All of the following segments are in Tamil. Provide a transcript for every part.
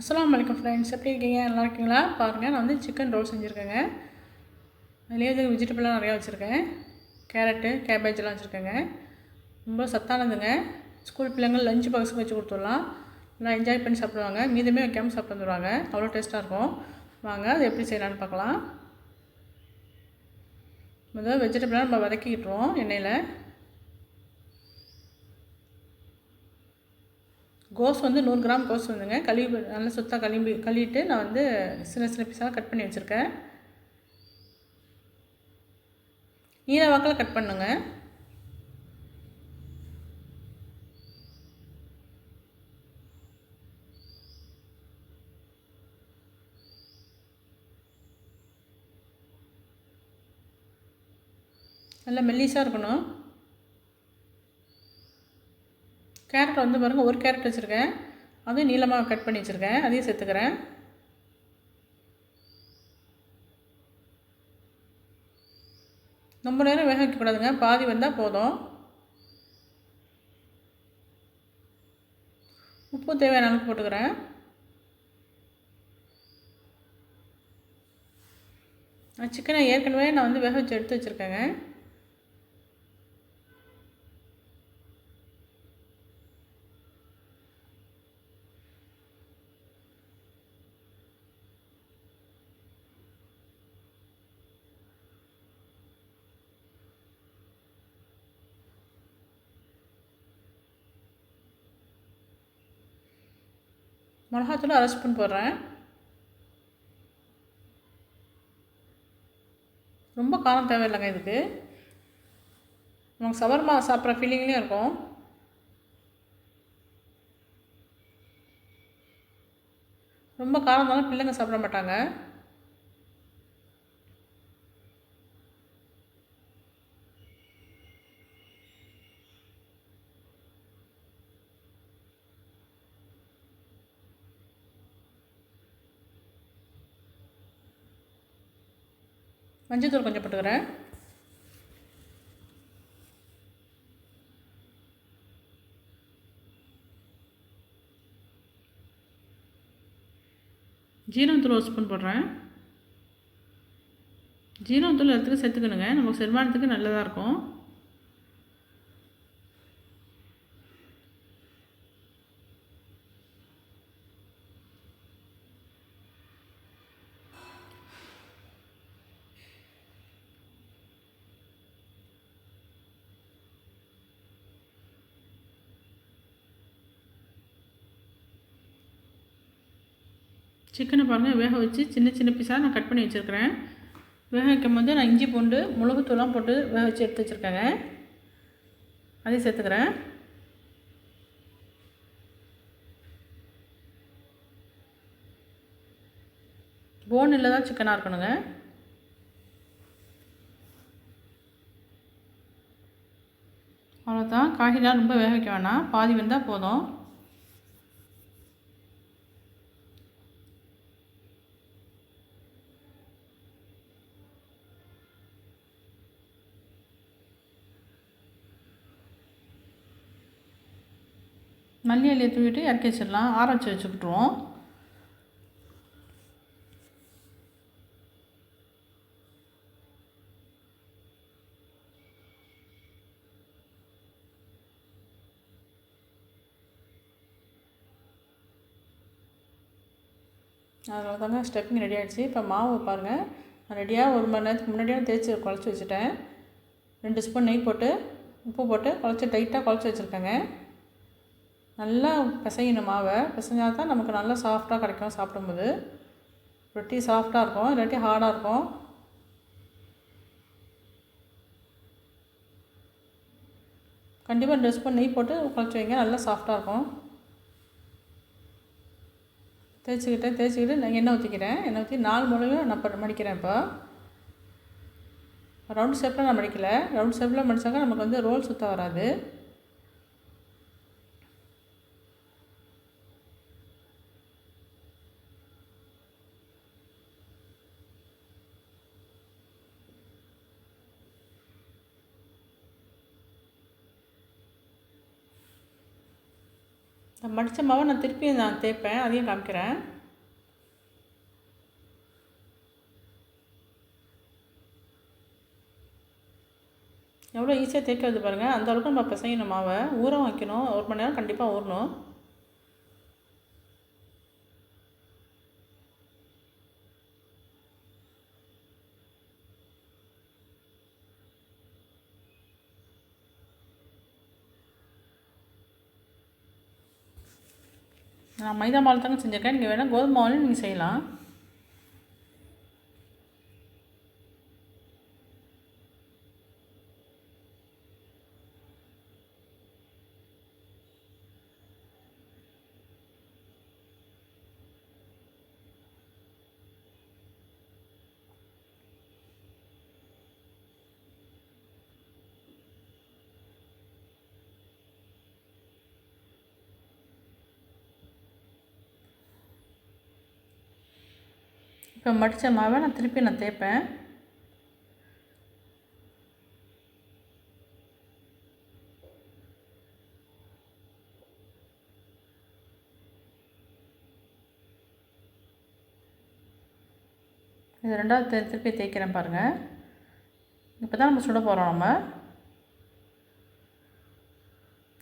அஸ்லாம் வலைக்கம் ஃப்ரெண்ட்ஸ் எப்படி இருக்கீங்க? நல்லா இருக்கீங்களா? பாருங்கள் நான் வந்து சிக்கன் ரோல் செஞ்சுருக்கேங்க. அதுலேயே வந்து வெஜிடபிள்லாம் நிறையா வச்சுருக்கேன். கேரட்டு கேபேஜெலாம் வச்சுருக்கேங்க. ரொம்ப சத்தானதுங்க. ஸ்கூல் பிள்ளைங்க லஞ்ச் பாக்ஸுக்கு வச்சு கொடுத்துடலாம். நல்லா என்ஜாய் பண்ணி சாப்பிடுவாங்க. மீதமே வைக்காமல் சாப்பிட்டு வந்துடுவாங்க அவ்வளோ டேஸ்ட்டாக இருக்கும். வாங்க அது எப்படி செய்யலான்னு பார்க்கலாம். முதல்ல வெஜிடபிள்லாம் நம்ம வதக்கிக்கிட்டுருவோம் எண்ணெயில். கோஸ் வந்து நூறு கிராம் கோஸ் வந்துங்க. கழுவி நல்லா சுத்தம் கழுவி கழுவிட்டு நான் வந்து சின்ன சின்ன பீஸாக கட் பண்ணி வச்சுருக்கேன். நீல வாக்கில் கட் பண்ணுங்க. நல்லா மெல்லிஸாக இருக்கணும். கேரட் வந்து பாருங்கள் ஒரு கேரட் வச்சுருக்கேன். அதுவும் நீளமாக கட் பண்ணி வச்சுருக்கேன். அதையும் சேர்த்துக்கிறேன். ரொம்ப நேரம் வேக வைக்கக்கூடாதுங்க பாதி வந்தால் போதும். உப்பு தேவையான அளவுக்கு போட்டுக்கிறேன். சிக்கனை ஏற்கனவே நான் வந்து வேக வச்சு எடுத்து வச்சுருக்கேங்க. மிளகாத்தூள் அரை ஸ்பூன் போடுறேன். ரொம்ப காரம் தேவையில்லைங்க இதுக்கு. நமக்கு சவர்மா சாப்பிட்ற ஃபீலிங்லேயும் இருக்கும். ரொம்ப காரம் இருந்தாலும் பிள்ளைங்க சாப்பிட மாட்டாங்க. மஞ்சள் கொஞ்சம் போட்டுக்கிறேன். ஜீரகத்தூள் ஒரு ஸ்பூன் போடுறேன். ஜீரகத்தூள் எடுத்துக்க சேர்த்துக்கணுங்க. நமக்கு செரிமானத்துக்கு நல்லதாக இருக்கும். சிக்கனை பாருங்கள் வேக வச்சு சின்ன சின்ன பீஸாக நான் கட் பண்ணி வச்சுருக்கிறேன். வேக வைக்கும் போது நான் இஞ்சி பூண்டு மிளகுத்தூள்லாம் போட்டு வேக வச்சு எடுத்து வச்சுருக்கேங்க. அதையும் சேர்த்துக்கிறேன். போன் இல்லை தான் சிக்கனாக இருக்கணுங்க. அவ்வளோதான் காய்கறிலாம் ரொம்ப வேக வைக்க வேணாம். பாதி வந்தால் போதும். மல்லி இலையை தூவிட்டு இறக்கி வச்சிடலாம். ஆராய்ச்சி வச்சு வச்சுக்கிட்டுருவோம். அதில் தாங்க ஸ்டெப்பிங் ரெடி ஆகிடுச்சு இப்போ மாவு பாருங்கள் நான் ரெடியாக ஒரு மணி நேரத்துக்கு முன்னாடியே தேய்ச்சி குழச்சி வச்சுட்டேன். ரெண்டு ஸ்பூன் நெய் போட்டு உப்பு போட்டு குழச்சி டைட்டாக குழச்சி வச்சுருக்கேங்க. நல்லா பிசையணும் மாவை. பிசைஞ்சால் தான் நமக்கு நல்லா சாஃப்டாக கிடைக்கும் சாப்பிடும்போது. ரொட்டி சாஃப்டாக இருக்கும் இல்லாட்டி ஹார்டாக இருக்கும். கண்டிப்பாக ட்ரெஸ் பண்ணி நெய் போட்டு குழச்சி வைங்க நல்லா சாஃப்டாக இருக்கும். தேய்ச்சிக்கிட்டேன் தேய்ச்சிக்கிட்டு நான் எண்ணெய் ஊற்றிக்கிறேன் எண்ணெய் ஊற்றி நாலு மூலையும் நான் இப்போ மடிக்கிறேன் இப்போ. ரவுண்ட் ஷேப்பில் நான் மடிக்கலை. ரவுண்ட் ஷேப்பில் மடித்தாக்கா நமக்கு வந்து ரோல் சுத்த வராது. மடித்த மாவை நான் திருப்பி நான் தேய்ப்பேன் அதையும் காமிக்கிறேன். எவ்வளோ ஈஸியாக தேய்க்கிறது பாருங்கள் அந்த அளவுக்கு நம்ம பிசையணும் மாவை. ஊற வைக்கணும். ஒரு மணி நேரம் கண்டிப்பாக ஊறணும். நான் மைதா மாவு தாங்க செஞ்சுருக்கேன். நீங்கள் வேணால் கோதுமை மாவுலையும் நீங்கள் செய்யலாம். இப்போ மடித்த மாவை நான் திருப்பி நான் தேய்ப்பேன். இது ரெண்டாவது தே திருப்பி தேய்க்கிறேன் பாருங்கள் இப்போ தான் நம்ம சுட போகிறோம் நம்ம.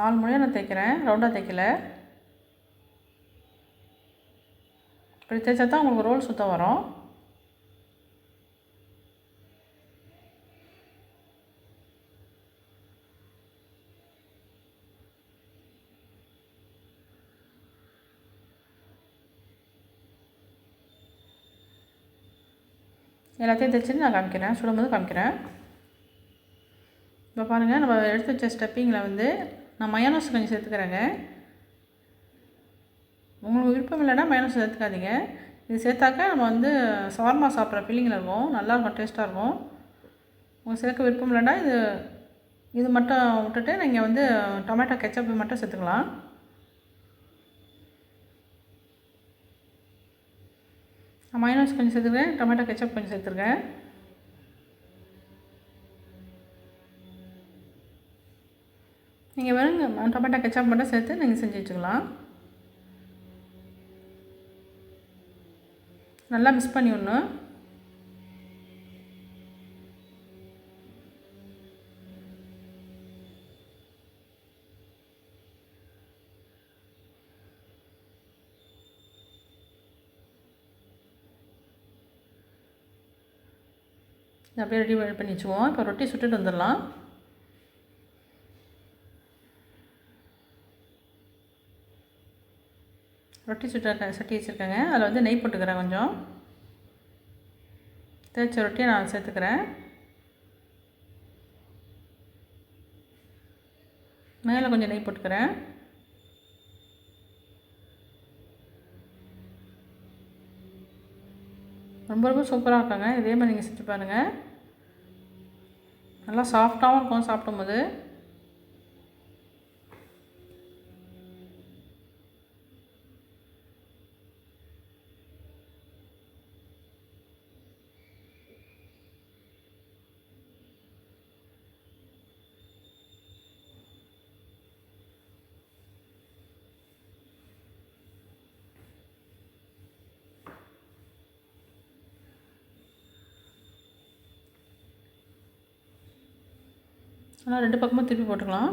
நாலு மணியாக நான் தேய்க்கிறேன். ரவுண்டாக தேய்க்கல. இப்படி தேய்ச்சா தான் உங்களுக்கு ரோல் சுத்தம் வரும். எல்லாத்தையும் தைச்சிட்டு நான் காமிக்கிறேன். சுடும்போது காமிக்கிறேன். இப்போ பாருங்கள் நம்ம எடுத்து வச்ச ஸ்டெப்பிங்கில் வந்து நான் மயானோஸ் கொஞ்சம் சேர்த்துக்கிறேங்க. உங்களுக்கு விருப்பம் இல்லைன்னா மயோனஸ் சேர்த்துக்காதீங்க. இது சேர்த்தாக்கா நம்ம வந்து சவர்மா சாப்பிட்ற ஃபீலிங்கில் இருக்கும். நல்லாயிருக்கும் டேஸ்ட்டாக இருக்கும். உங்களுக்கு சேர்க்க விருப்பம் இல்லைன்னா இது இது மட்டும் விட்டுட்டு நீங்கள் வந்து டொமேட்டோ கெச்சப் மட்டும் சேர்த்துக்கலாம். நான் மைனோஸ் கொஞ்சம் சேர்த்துருக்கேன் டொமேட்டோ கெச்சப் கொஞ்சம் சேர்த்துருக்கேன் நீங்கள் வெறும் டொமேட்டோ கெச்சப் மட்டும் சேர்த்து நீங்கள் செஞ்சு வச்சுக்கலாம். நல்லா மிக்ஸ் பண்ணி விடணும். அப்படியே ரெடி பண்ணி வச்சுக்குவோம். இப்போ ரொட்டி சுட்டுட்டு வந்துடலாம். ரொட்டி சுட்ட சட்டி வச்சுருக்கேங்க. அதில் வந்து நெய் போட்டுக்கிறேன் கொஞ்சம். தேய்ச்ச ரொட்டியை நான் சேர்த்துக்கிறேன். மேலே கொஞ்சம் நெய் போட்டுக்கிறேன். ரொம்ப ரொம்ப சூப்பராக இருக்காங்க. இதே மாதிரி நீங்கள் செஞ்சு பாருங்கள் நல்லா சாஃப்டாகவும் இருக்கும் சாப்பிடும்போது. ஆனால் ரெண்டு பக்கமும் திருப்பி போட்டுக்கலாம்.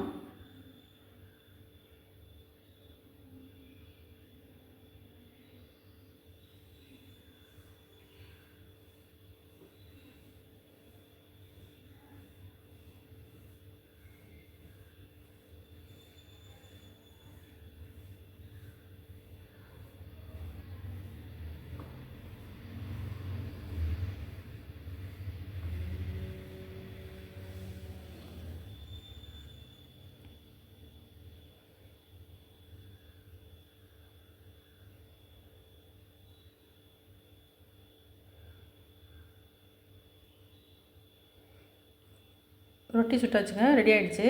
ரொட்டி சுட்டாச்சுங்க ரெடி ஆகிடுச்சு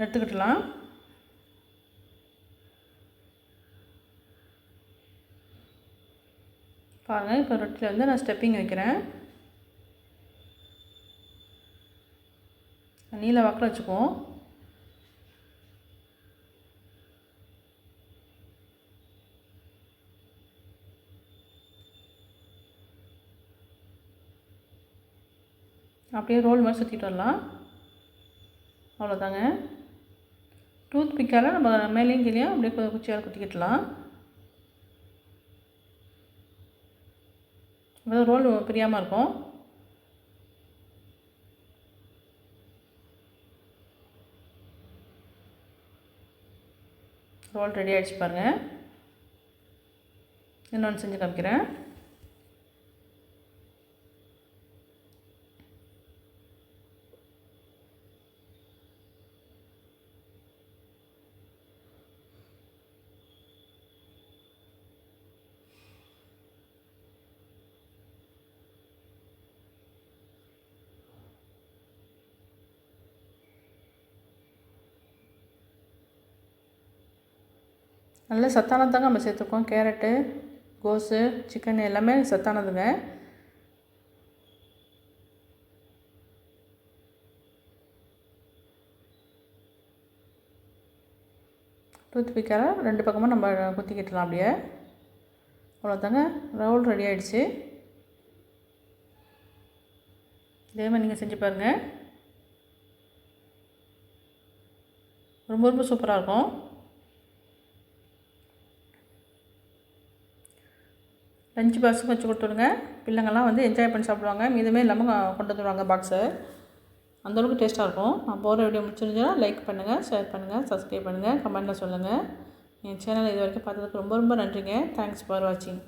எடுத்துக்கிட்டலாம். பாருங்கள் இப்போ ரொட்டியில் வந்து நான் ஸ்டெப்பிங் வைக்கிறேன். நீல வாக்கில் வச்சுக்குவோம். அப்படியே ரோல் மாதிரி சுற்றிட்டு வரலாம். அவ்வளோதாங்க டூத் பிக்கால் நம்ம மேலேயும் கீழேயும் அப்படியே குச்சியால் குத்திக்கிட்டலாம். அப்போ ரோல் பிரியாமல் இருக்கும். ரோல் ரெடி ஆகிடுச்சு பாருங்கள் இன்னொன்று செஞ்சு காமிக்கிறேன். நல்ல சத்தானதாங்க நம்ம சேர்த்துருக்கோம். கேரட்டு கோஸு சிக்கன் எல்லாமே சத்தானதுங்க. டூத் பிக்கால் ரெண்டு பக்கமாக நம்ம குத்திக்கிட்டலாம் அப்படியே. அவ்வளோதாங்க ரவுல் ரெடி ஆகிடுச்சு இதே மாதிரி நீங்கள் செஞ்சு பாருங்கள் ரொம்ப ரொம்ப சூப்பராக இருக்கும். லஞ்ச் பாக்ஸும் வச்சு கொடுத்துடுங்க. பிள்ளைங்கள்லாம் வந்து என்ஜாய் பண்ணி சாப்பிடுவாங்க. மீதமே இல்லாமல் கொண்டு வந்துடுவாங்க பாக்ஸை அந்தளவுக்கு டேஸ்ட்டாக இருக்கும். நான் போகிற வீடியோ முடிச்சிருந்துச்சுன்னா லைக் பண்ணுங்கள் ஷேர் பண்ணுங்கள் சப்ஸ்கிரைப் பண்ணுங்கள் கமெண்ட்டில் சொல்லுங்கள் என் சேனல் இது வரைக்கும் பார்த்ததுக்கு ரொம்ப ரொம்ப நன்றிங்க. தேங்க்ஸ் ஃபார் வாட்சிங்